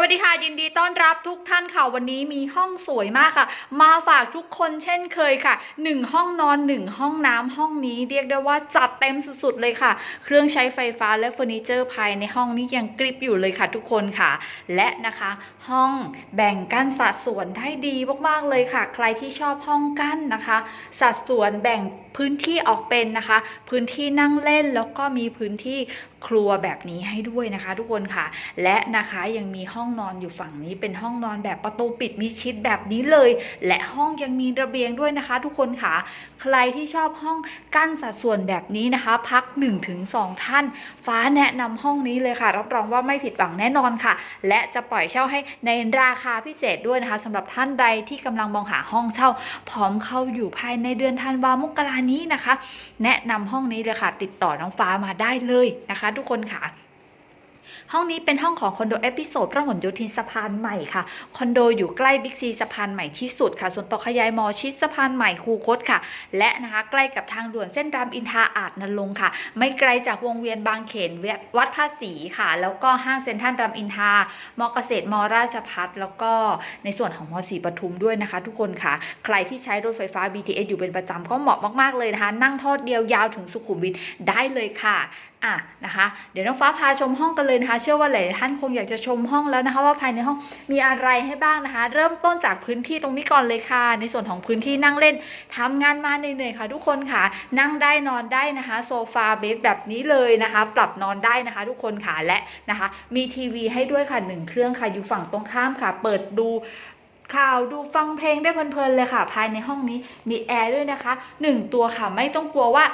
วัสดีค่ะยินดีต้อนรับทุกท่านค่ะวันนี้มีห้องสวยมากค่ะ มาฝากทุกคนเช่นเคยค่ะหนึ่งห้องนอนหนึ่งห้องน้ำห้องนี้เรียกได้ว่าจัดเต็มสุดๆเลยค่ะ เครื่องใช้ไฟฟ้าและเฟอร์นิเจอร์ภายในห้องนี้ยังกริบอยู่เลยค่ะทุกคนค่ะ และนะคะห้องแบ่งกั้นสัดส่วนได้ดีมากๆเลยค่ะ ใครที่ชอบห้องกั้นนะคะ สัดส่วนแบ่งพื้นที่ออกเป็นนะคะ พื้นที่นั่งเล่นแล้วก็มีพื้นที่ครัวแบบนี้ให้ด้วยนะคะ ทุกคนค่ะ และนะคะยังมีห้องนอนอยู่ฝั่งนี้เป็นห้องนอนแบบประตูปิดมิชิดแบบนี้เลย และห้องยังมีระเบียงด้วยนะคะ ทุกคนค่ะ ใครที่ชอบห้องกั้นสัดส่วนแบบนี้นะคะ พัก 1-2 ท่าน ฟ้าแนะนำห้องนี้เลยค่ะ รับรองว่าไม่ผิดหวังแน่นอนค่ะ และจะปล่อยเช่าให้ในราคาพิเศษด้วยนะคะสำหรับท่านใดที่กำลังมองหาห้องเช่า พร้อมเข้าอยู่ภายในเดือนธันวามกรานี้นะคะ แนะนำห้องนี้เลยค่ะ ติดต่อน้องฟ้ามาได้เลยนะคะ ทุกคนค่ะ ห้องนี้เป็นห้องของคอนโดเอพิโซดพระหลโยธินสะพานใหม่ค่ะ คอนโดอยู่ใกล้บิ๊กซีสะพานใหม่ที่สุดค่ะ ส่วนต่อขยายมอชิดสะพานใหม่คูคตค่ะ และนะคะใกล้กับทางด่วนเส้นรามอินทราอาจนรงค่ะ ไม่ไกลจากวงเวียนบางเขนวัดภาษีค่ะ แล้วก็ห้างเซ็นทรัลรามอินทรามอเกษตรมอราชพัฒแล้วก็ในส่วนของมอสีปทุมด้วยนะคะ ทุกคนค่ะ ใครที่ใช้รถไฟฟ้า BTS อยู่เป็นประจำก็เหมาะมากๆเลยนะคะ นั่งทอดเดียวยาวถึงสุขุมวิทได้เลยค่ะอะนะคะ เดี๋ยวน้องฟ้าพาชมห้องกันเลยนะคะเชื่อว่าหลายท่านคงอยากจะชมห้องแล้วนะคะ ว่าภายในห้องมีอะไรให้บ้างนะคะ เริ่มต้นจากพื้นที่ตรงนี้ก่อนเลยค่ะ ในส่วนของพื้นที่นั่งเล่นทำงานมาเหนื่อยๆค่ะ ทุกคนค่ะ นั่งได้นอนได้นะคะ โซฟาเบดแบบนี้เลยนะคะ ปรับนอนได้นะคะ ทุกคนค่ะและนะคะ มีทีวีให้ด้วยค่ะหนึ่งเครื่องค่ะอยู่ฝั่งตรงข้ามค่ะ เปิดดูข่าวดูฟังเพลงได้เพลินๆเลยค่ะ ภายในห้องนี้มีแอร์ด้วยนะคะหนึ่งตัวค่ะไม่ต้องกลัวว่า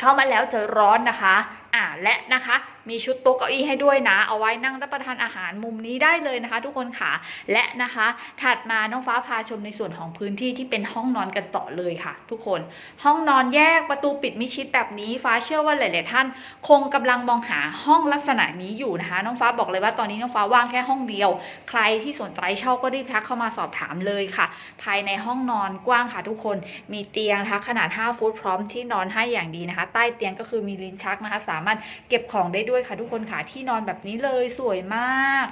เข้ามาแล้วจะร้อนนะคะ อ่าและนะคะ มีชุดโต๊ะเก้าอี้ให้ด้วยนะ เอาไว้นั่งรับประทานอาหารมุมนี้ได้เลยนะคะ ทุกคนค่ะ และนะคะ ถัดมาน้องฟ้าพาชมในส่วนของพื้นที่ที่เป็นห้องนอนกันต่อเลยค่ะ ทุกคน ห้องนอนแยกประตูปิดมิชิดแบบนี้ ฟ้าเชื่อว่าหลาย ๆ ท่าน คงกำลังมองหาห้องลักษณะนี้อยู่นะคะ น้องฟ้าบอกเลยว่าตอนนี้น้องฟ้าว่างแค่ห้องเดียว ใครที่สนใจเช่าก็รีบทักเข้ามาสอบถามเลยค่ะ ภายในห้องนอนกว้างค่ะ ทุกคน มีเตียงนะคะขนาด 5 ฟุตพร้อมที่นอนให้อย่างดีนะคะ ใต้เตียงก็คือมีลิ้นชักนะคะ สามารถเก็บของได้ด้วยด้วยค่ะทุกคนค่ะที่นอนแบบนี้เลยสวยมาก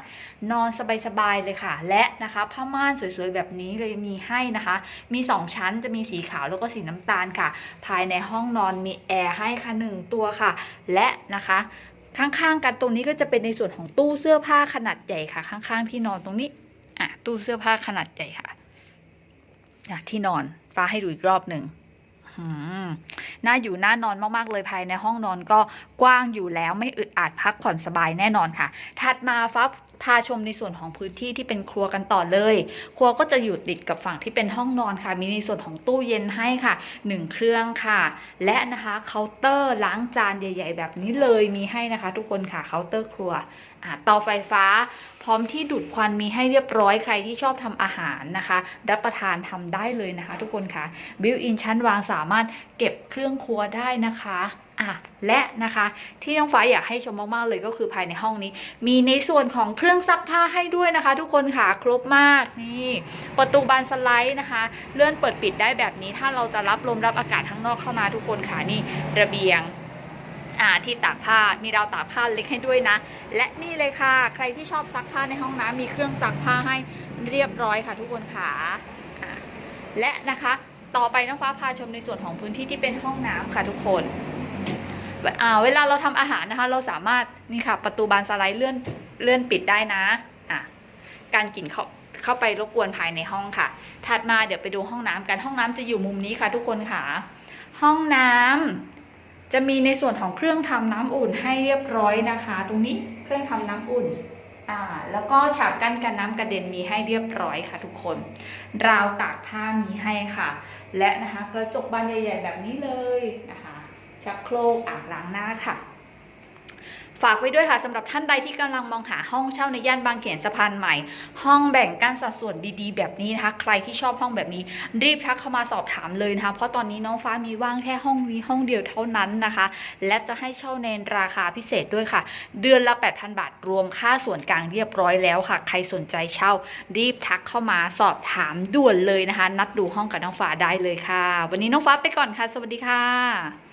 นอนสบายๆเลยค่ะ และนะคะผ้าม่านสวยๆแบบนี้เลยมีให้นะคะ มี 2 ชั้นจะมีสีขาวแล้วก็สีน้ำตาลค่ะ ภายในห้องนอนมีแอร์ให้ค่ะหนึ่งตัวค่ะ และนะคะข้างๆกันตรงนี้ก็จะเป็นในส่วนของตู้เสื้อผ้าขนาดใหญ่ค่ะ ข้างๆที่นอนตรงนี้อะตู้เสื้อผ้าขนาดใหญ่ค่ะอะที่นอนฟ้าให้ดูอีกรอบหนึ่งอืม น่าอยู่น่านอนมากๆเลยภายในห้องนอนก็กว้างอยู่แล้วไม่อึดอัดพักผ่อนสบายแน่นอนค่ะ ถัดมาฟ้า พาชมในส่วนของพื้นที่ที่เป็นครัวกันต่อเลย ครัวก็จะอยู่ติดกับฝั่งที่เป็นห้องนอนค่ะ มีในส่วนของตู้เย็นให้ค่ะหนึ่งเครื่องค่ะ และนะคะเคาน์เตอร์ล้างจานใหญ่ ๆ แบบนี้เลยมีให้นะคะ ทุกคนค่ะเคาน์เตอร์ครัวอ่าเตาไฟฟ้า พร้อมที่ดูดควันมีให้เรียบร้อยใครที่ชอบทำอาหารนะคะ รับประทานทำได้เลยนะคะ ทุกคนค่ะบิวอินชั้นวางสามารถเก็บเครื่องครัวได้นะคะ อะและนะคะที่น้องฟ้าอยากให้ชมมากๆเลยก็คือภายในห้องนี้ มีในส่วนของเครื่องซักผ้าให้ด้วยนะคะ ทุกคนค่ะครบมากนี่ประตูบานสไลด์นะคะ เลื่อนเปิดปิดได้แบบนี้ ถ้าเราจะรับลมรับอากาศข้างนอกเข้ามาทุกคนค่ะนี่ระเบียงอ่าที่ตากผ้ามีราวตากผ้าเล็กให้ด้วยนะ และนี่เลยค่ะ ใครที่ชอบซักผ้าในห้องน้ำมีเครื่องซักผ้าให้เรียบร้อยค่ะ ทุกคนค่ะและนะคะ ต่อไปน้องฟ้าพาชมในส่วนของพื้นที่ที่เป็นห้องน้ำค่ะทุกคน เวลาเราทำอาหารนะคะ เราสามารถนี่ค่ะ ประตูบานสไลด์เลื่อนเลื่อนปิดได้นะอะการกลิ่นเข้าเข้าไปรบกวนภายในห้องค่ะ ถัดมาเดี๋ยวไปดูห้องน้ำกัน ห้องน้ำจะอยู่มุมนี้ค่ะ ทุกคนค่ะ ห้องน้ำจะมีในส่วนของเครื่องทำน้ำอุ่นให้เรียบร้อยนะคะ ตรงนี้เครื่องทำน้ำอุ่นอ่าแล้วก็ฉากกั้นกันน้ำกระเด็นมีให้เรียบร้อยค่ะ ทุกคน ราวตากผ้ามีให้ค่ะ และนะคะกระจกบานใหญ่ ๆ แบบนี้เลยนะคะ ชักโครกอ่างล้างหน้าค่ะ ฝากไว้ด้วยค่ะสำหรับท่านใดที่กำลังมองหาห้องเช่าในย่านบางเขนสะพานใหม่ ห้องแบ่งกั้นสัดส่วนดีๆ แบบนี้นะคะ ใครที่ชอบห้องแบบนี้ รีบทักเข้ามาสอบถามเลยนะคะ เพราะตอนนี้น้องฟ้ามีว่างแค่ห้องนี้ห้องเดียวเท่านั้นนะคะ และจะให้เช่าในราคาพิเศษด้วยค่ะ เดือนละ 8,000 บาทรวมค่าส่วนกลางเรียบร้อยแล้วค่ะ ใครสนใจเช่า รีบทักเข้ามาสอบถามด่วนเลยนะคะ นัดดูห้องกับน้องฟ้าได้เลยค่ะ วันนี้น้องฟ้าไปก่อนค่ะ สวัสดีค่ะ